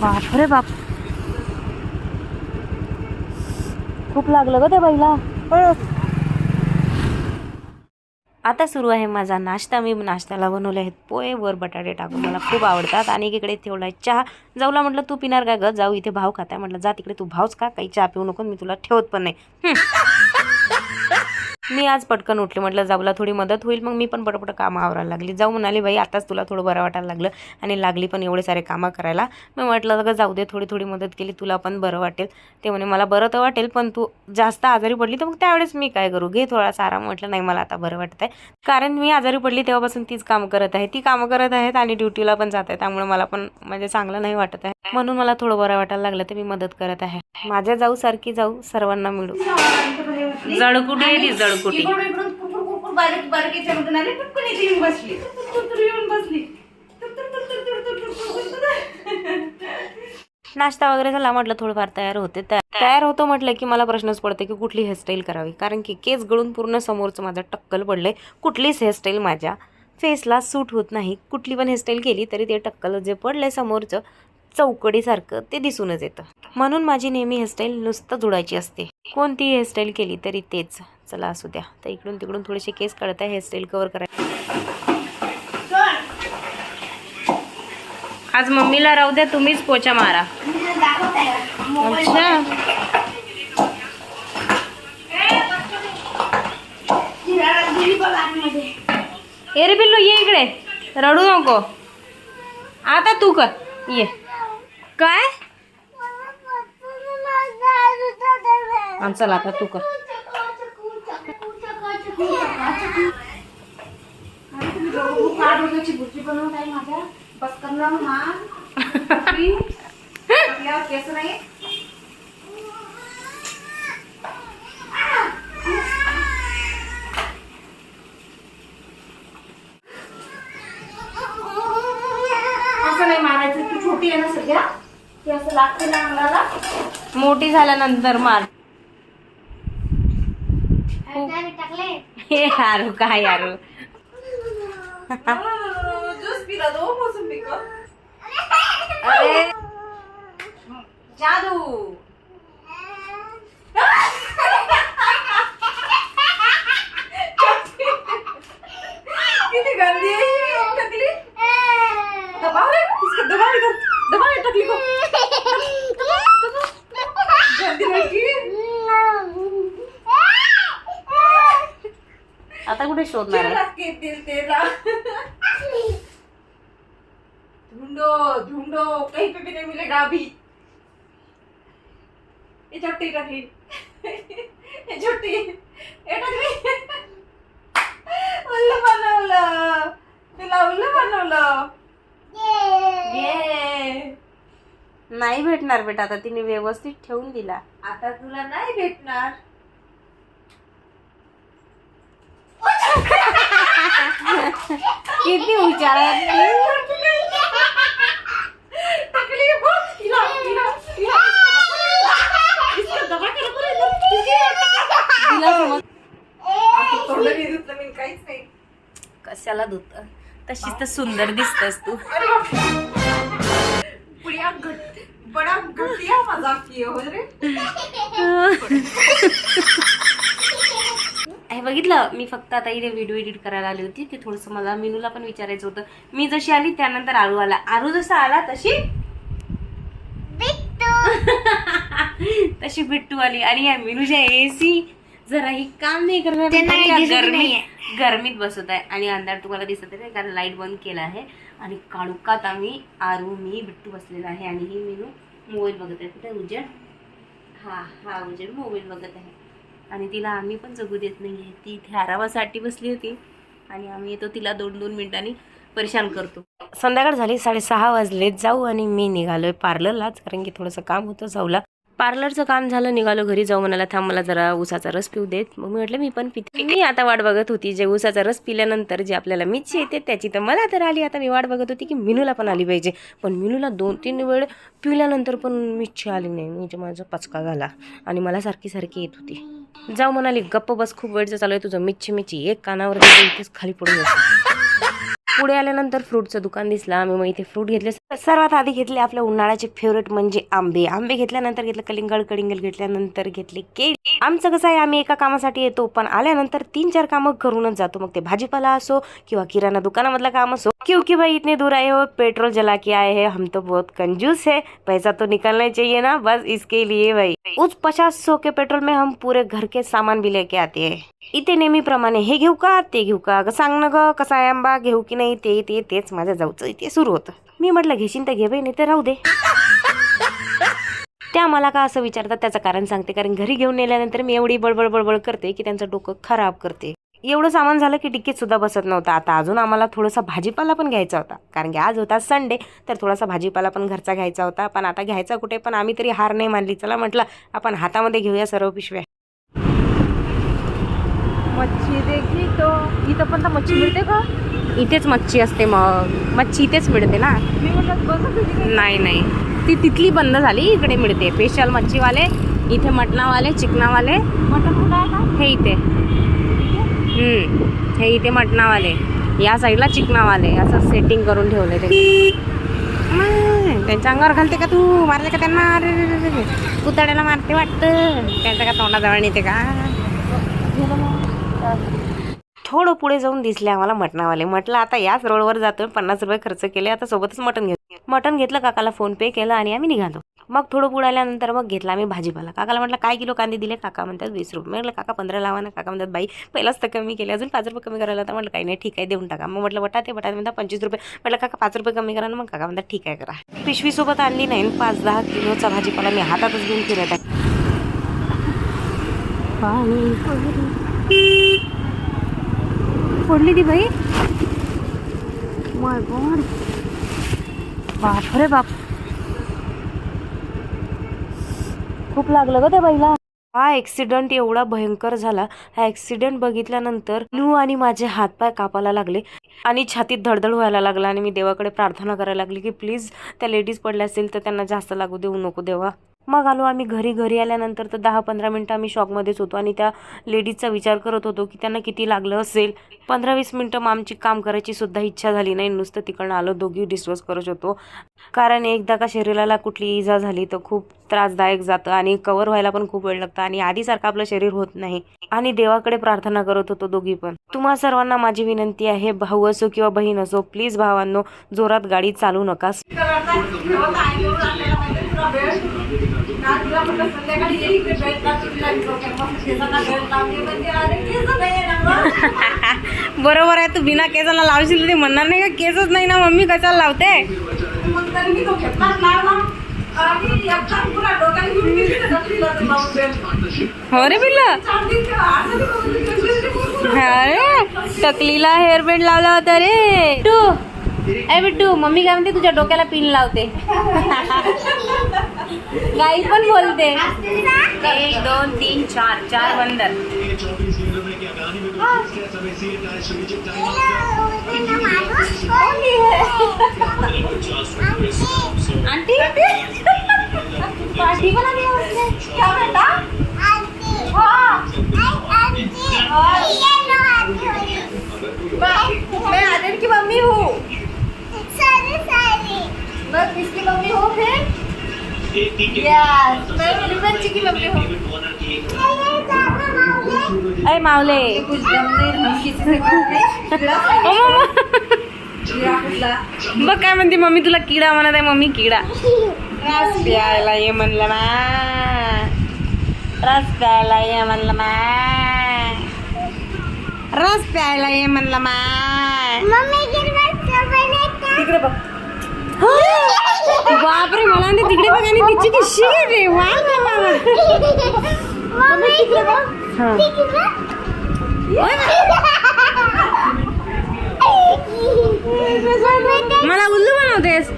बापरे बाप. खूप लागलं ग ते बाईला. आता सुरू आहे माझा नाश्ता. मी नाश्त्याला बनवले आहेत पोहे वर बटाटे टाकून. मला खूप आवडतात. आणि इकडे ठेवला आहे चहा. जाऊला म्हटलं तू पिणार का ग? जाऊ इथे भाव खाताय म्हटलं जा तिकडे तू भावच का काही चहा पिऊ नको मी तुला ठेवत पण नाही. मी आज पटकन उठले. म्हटलं जाऊला थोडी मदत होईल. मग मी पण पटपट कामं आवरायला लागली. जाऊ म्हणाली बाई आताच तुला थोडं बरं वाटायला लागलं आणि लागली पण एवढे सारे कामं करायला. मी म्हटलं का जाऊ दे थोडी थोडी मदत केली तुला पण बरं वाटेल. ते म्हणे मला बरं तर वाटेल पण तू जास्त आजारी पडली तर मग त्यावेळेस मी काय करू? घे थोडासा आराम. म्हटलं नाही मला आता बरं वाटत आहे कारण मी आजारी पडली तेव्हापासून तीच कामं करत आहे. ती कामं करत आहेत आणि ड्युटीला पण जात आहे. त्यामुळे मला पण म्हणजे चांगलं नाही वाटत आहे. म्हणून मला थोडं बरं वाटायला लागलं तर मी मदत करत आहे. माझ्या जाऊ सारखी जाऊ सर्वांना मिळू. जळकुटी आहे ती जळकुटी. नाश्ता वगैरे झाला म्हटलं थोडंफार तयार होते. तयार. होतो म्हटलं की मला प्रश्नच पडतो की कुठली हेअरस्टाईल करावी? कारण की केस गळून पूर्ण समोरचं माझं टक्कल पडलंय. कुठलीच हेअरस्टाईल माझ्या फेसला सूट होत नाही. कुठली पण हेअरस्टाईल केली तरी ते टक्कल जे पडलंय समोरचं चौकडीसारखं ते दिसूनच येतं. म्हणून माझी नेहमी हेअरस्टाईल नुसतं जुडायची असते. कोणती हेअरस्टाईल केली तरी तेच. चला असू द्या. तर इकडून तिकडून थोडेसे केस काढत आहे हेअरस्टाईल कवर करायला. आज मम्मीला राहू द्या तुम्हीच पोचा मारा. ए रे बिल्लू ये इकडे. रडू नको. आता तू कर. ये. काय हा, चल आता तू कर अरे तुम्ही दोघं काढ वगैरेची भुर्जी बनवत आहे माझ्या बस करणार ना आपली- आपल्यावर केस नाही असं नाही मारायचं तू छोटी आहे ना सध्या. ते असं लागते ना अंगाला. मोठी झाल्यानंतर मार. ये यारो का यारो जूस पिला दो मौसमी को अरे जादू कितनी गंदी है ये टकली दबाओ रे इसको दबाओ इधर दबाओ टकली को शोधणार आहे तेरा ढूंढो ढूंढो कहीं पे भी नहीं मिलेगा अभी ये छोटी टकली ये छोटी ये टकली उल्लू बनवलं. तुला उल्लू बनवलं. ये नाही भेटणार बेटा आता तिने व्यवस्थित ठेवून दिला. आता तुला नाही भेटणार किती हुशार आहे ती. टकली बघ, हिला, हिला, हिला. इसका दबा के नको रे, तिला समज असं तोंडाने धुतलं मी, काहीच नाही. कशाला धुत? तशीच तर सुंदर दिसतस तू. बडा घटिया मजाक किया हो रे. हे बघितलं? मी फक्त आता इथे व्हिडिओ एडिट करायला आली होती. ते थोडंसं मला मिनूला पण विचारायचं होतं. मी जशी आली त्यानंतर आरू आला. आरू जसा आला तशी तशी बिट्टू आली. आणि या मिनूच्या एसी जराही काम नाही करणार. गरमीत गरमीत बसत आहे. आणि अंधार तुम्हाला दिसत आहे. कारण लाइट बंद केला आहे. आणि काळुकात आम्ही आरू मी बिट्टू बसलेला आहे. आणि ही मिनू मोबाईल बघत आहे. कुठे उजेड हा हा उजेड मोबाईल बघत आहे. आणि तिला आम्ही पण जगू देत नाही आहे ती इथे आरामासाठी बसली होती आणि आम्ही येतो तिला दोन दोन मिनिटांनी परेशान करतो. संध्याकाळ झाली साडेसहा वाजले. जाऊ आणि मी निघालोय पार्लरलाच कारण की थोडंसं काम होतं जाऊला. पार्लरचं काम झालं निघालो घरी. जाऊ म्हणाला थांब मला जरा उसाचा रस पिऊ देत. मग मी म्हटलं मी पण पिते. मी आता वाट बघत होती जे उसाचा रस पिल्यानंतर जे आपल्याला मिच्छी येते त्याची तर मला तर आली. आता मी वाट बघत होती की मिनूला पण आली पाहिजे. पण मिनूला दोन तीन वेळ पिल्यानंतर पण मिच्छी आली नाही. म्हणजे माझा पचका झाला आणि मला सारखी सारखी येत होती. जाऊ म्हणाली गप्प बस खूप वेळचं चालू आहे तुझं मिच्छी मिच्छी एक कानावर इथेच खाली पडून येतो. पुढे आल्यानंतर फ्रूटचं दुकान दिसलं. आम्ही मग इथे फ्रूट घेतले. सर्वात आधी घेतले आपल्या उन्हाळ्याचे फेवरेट म्हणजे आंबे. आंबे घेतल्यानंतर घेतलं कलिंगड कलिंगड घेतल्यानंतर घेतले केळी. आमचं कसं आहे आम्ही एका कामासाठी येतो पण आल्यानंतर तीन चार कामं करूनच जातो. मग ते भाजीपाला असो किंवा किराणा दुकानामधलं काम असो. क्योंकि भाई इतने दूर आए हो. पेट्रोल जला के आए हैं. हम तो बहुत कंजूस है. पैसा तो निकलना चाहिए ना. बस इसके लिए भाई. उस पचास सौ के पेट्रोल में हम पूरे घर के सामान भी लेके आते हैं. इथे नेहमीप्रमाणे हे घेऊ का? ते घेऊ का? ग सांग ना ग कसा आहे आंबा? घेऊ की नाही? ते ते तेच माझ्या जाऊचं इथे सुरू होतं. मी म्हटलं घेशील तर घे बाई नाही तर राहू दे. त्या मला का असं विचारतात? त्याचं कारण सांगते. कारण घरी घेऊन नेल्यानंतर मी एवढी बडबड बडबड करते की त्यांचं डोकं खराब करते. एवढं सामान झालं की डिक्कीत सुद्धा बसत नव्हतं. आता अजून आम्हाला थोडासा भाजीपाला पण घ्यायचा होता. कारण की आज होता संडे तर थोडासा भाजीपाला पण घरचा घ्यायचा होता. पण आता घ्यायचा कुठे? पण आम्ही तरी हार नाही मानली. चला म्हटलं आपण हातामध्ये घेऊया सर्व पिशव्या. मच्छी देखी तो इथं पण तर मच्छी मिळते का? इथेच मच्छी असते मग मच्छी इथेच मिळते ना? मी म्हटलं बघ तुझी काही नाही नाही. ती तिथली बंद झाली इकडे मिळते. स्पेशल मच्छीवाले इथे मटणावाले चिकनावाले. मटण कुठं आहे का हे इथे. हम्म, हे इथे मटणावाले. या साईडला चिकनावाले. असं सेटिंग करून ठेवले ते. त्यांच्या अंगावर घालते का तू? मारले का त्यांना? अरे रे रे रे. पुतळ्याला मारते वाटतं. त्यांच्या का तोंडाजवळ येते का? थोडं पुढे जाऊन दिसले आम्हाला मटणावाले. म्हटलं आता याच रोडवर जातोय पन्नास रुपये खर्च केले आता सोबतच मटण घेतो मटण घेतलं काकाला फोन पे केलं आणि आम्ही निघालो. मग थोडं पुढे आल्यानंतर मग घेतला आम्ही भाजीपाला. काकाला म्हटलं काय किलो कांदे दिले? काका म्हणतात वीस रुपये. म्हटलं काका पंधरा लावा ना. काका म्हणतात बाई पहिलाच तर कमी केले अजून पाच रुपये कमी करायला तर म्हटलं काही नाही ठीक आहे देऊन टाका. मग म्हटलं बटाटे बटाटे म्हणतात पंचवीस रुपये. म्हटलं काका पाच रुपये कमी करा ना. मग काका म्हणतात ठीक आहे करा. पिशवीसोबत आणली नाही पाच दहा किलोचा भाजीपाला मी हातातच घेऊन फिरत आहे. पडली ती बाई. My god. बाप रे बाप. खूप लागलं ग त्या बाईला. हा ॲक्सिडंट एवढा भयंकर झाला. हा ऍक्सिडेंट बघितल्यानंतर नू आणि माझे हातपाय कापायला लागले आणि छातीत धडधड व्हायला लागला आणि मी देवाकडे प्रार्थना करायला लागली की प्लीज त्या लेडीज पडल्या असेल तर त्यांना जास्त लागू देऊ नको देवा. मग आलो आम्ही घरी. घरी आल्यानंतर तर दहा पंधरा मिनटं आम्ही शॉकमध्येच होतो आणि त्या लेडीजचा विचार करत होतो की त्यांना किती लागलं असेल. पंधरा वीस मिनटं मग आमची काम करायची सुद्धा इच्छा झाली नाही. नुसतं तिकडनं आलो दोघी डिस्कस करत होतो. कारण एकदा का शरीराला कुठली इजा झाली तर खूप त्रासदायक जातं आणि कवर व्हायला पण खूप वेळ लागतं आणि आधीसारखं आपलं शरीर होत नाही. आणि देवाकडे प्रार्थना करत होतो दोघी पण. तुम्हा सर्वांना माझी विनंती आहे भाऊ असो किंवा बहीण असो प्लीज भावांनो जोरात गाडी चालू नका. बेल्ट अरे. बरोबर आहे तू बिना केसाला लावशील तर ते म्हणणार नाही का केसच नाही ना मम्मी कशाला लावते मग तरी मी तो घेतलाच लावला. हो रे पुरपुर. अरे टकलीला हेअर बँड लावला होता रे टू ए बिट्टू मम्मी काय म्हणते तुझ्या डोक्याला पिन लावते गाई पण बोलते एक दोन तीन चार चार बंदर। आंटी? पार्टी पण आली आहे. क्या बेटा? मैं आदर की मम्मी हूँ। मैं किसकी मम्मी हूँ फिर। अय मावले. बघ काय म्हणते मम्मी तुला किडा म्हणत आहे मम्मी किडा. रस प्यायला ये म्हणलं मा. रस प्यायला ये म्हणलं मा. रस प्यायला ये म्हणलं मा. तिकडे बघ. बापरे मला आणि तिकडे बघ आणि तिची कशी गेली वा तिकडे बघ हा मला उल्लू बनवतेस